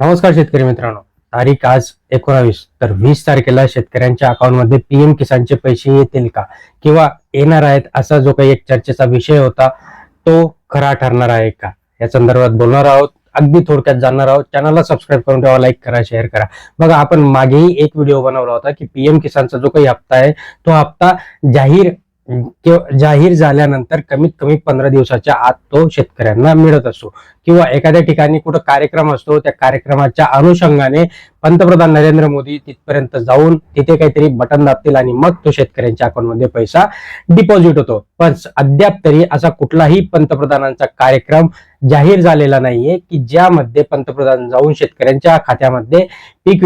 नमस्कार शेतकरी मित्रांनो. तारीख आज एकोणावीस. तर वीस तारखेला शेतकऱ्यांच्या अकाउंटमध्ये पीएम किसानचे पैसे येतील का? किंवा येणार आहेत असा जो काही एक चर्चेचा विषय होता तो खरा ठरणार आहे का? या संदर्भात बोलणार आहोत. अगदी थोडक्यात जाणार आहोत. चॅनलला सबस्क्राईब करून ठेवा लाईक करा शेअर करा. बघा आपण मागेही एक व्हिडिओ बनवला होता की पीएम किसानचा जो काही हप्ता आहे तो हप्ता जाहीर जाहीर झाल्यानंतर कमीत कमी पंधरा दिवसाच्या आत तो शेतकऱ्यांना मिळत असतो. किंवा एखाद्या ठिकाणी कुठं कार्यक्रम असतो त्या कार्यक्रमाच्या अनुषंगाने पंतप्रधान नरेंद्र मोदी तिथपर्यंत जाऊन तिथे काहीतरी बटन दाबतील आणि मग तो शेतकऱ्यांच्या अकाउंटमध्ये पैसा डिपॉझिट होतो. पण अद्याप तरी असा कुठलाही पंतप्रधानांचा कार्यक्रम जाहीर झालेला नाहीये की ज्यामध्ये पंतप्रधान जाऊन शेतकऱ्यांच्या खात्यामध्ये पीक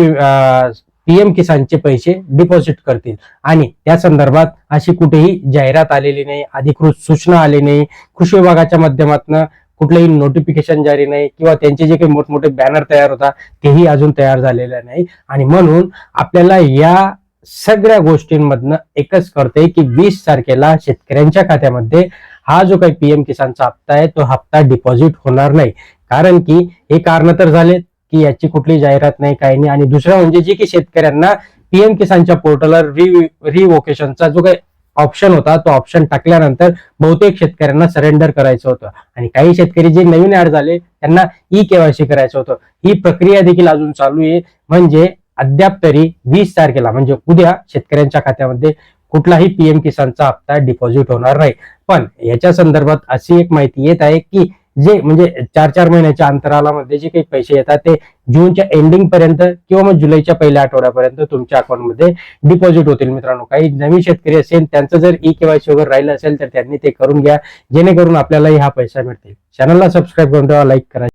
पीएम किसानचे पैसे डिपॉझिट करतील. आणि त्या संदर्भात अशी कुठेही जाहिरात आलेली नाही अधिकृत सूचना आली नाही कृषी विभागाच्या माध्यमातून कुठलंही नोटिफिकेशन जारी नाही किंवा त्यांचे जे काही मोठमोठे बॅनर तयार होता तेही अजून तयार झालेले नाही. आणि म्हणून आपल्याला या सगळ्या गोष्टींमधनं एकच कळतंय की वीस तारखेला शेतकऱ्यांच्या खात्यामध्ये हा जो काही पीएम किसानचा हप्ता आहे तो हप्ता डिपॉझिट होणार नाही. कारण की हे कारण तर झाले की याची कुठली जाहिरात नाही काही नाही. आणि दुसरं म्हणजे जे की शेतकऱ्यांना पीएम किसानच्या पोर्टलवर रि रिवोकेशनचा जो काही ऑप्शन होता तो ऑप्शन टाकल्यानंतर बहुतेक शेतकऱ्यांना सरेंडर करायचं होतं. आणि काही शेतकरी जे नवीन ऍड झाले त्यांना ई केवायसी करायचं होतं. ही प्रक्रिया देखील अजून चालू आहे. म्हणजे अद्याप तरी वीस तारखेला म्हणजे उद्या शेतकऱ्यांच्या खात्यामध्ये कुठलाही पीएम किसानचा हप्ता डिपॉझिट होणार नाही. पण याच्या संदर्भात अशी एक माहिती येत आहे की जे म्हणजे चार चार महिन्याच्या अंतरालामध्ये जे काही पैसे येतात ते जूनच्या एंडिंग पर्यंत किंवा मग जुलैच्या पहिल्या आठवड्यापर्यंत तुमच्या अकाउंटमध्ये डिपॉझिट होतील. मित्रांनो काही नवीन शेतकरी असेल त्यांचं जर ई केवायसी वगैरे राहिलं असेल तर त्यांनी ते करून घ्या. जेणेकरून आपल्यालाही हा पैसा मिळतील. चॅनलला सबस्क्राईब करून ठेवा लाईक करा.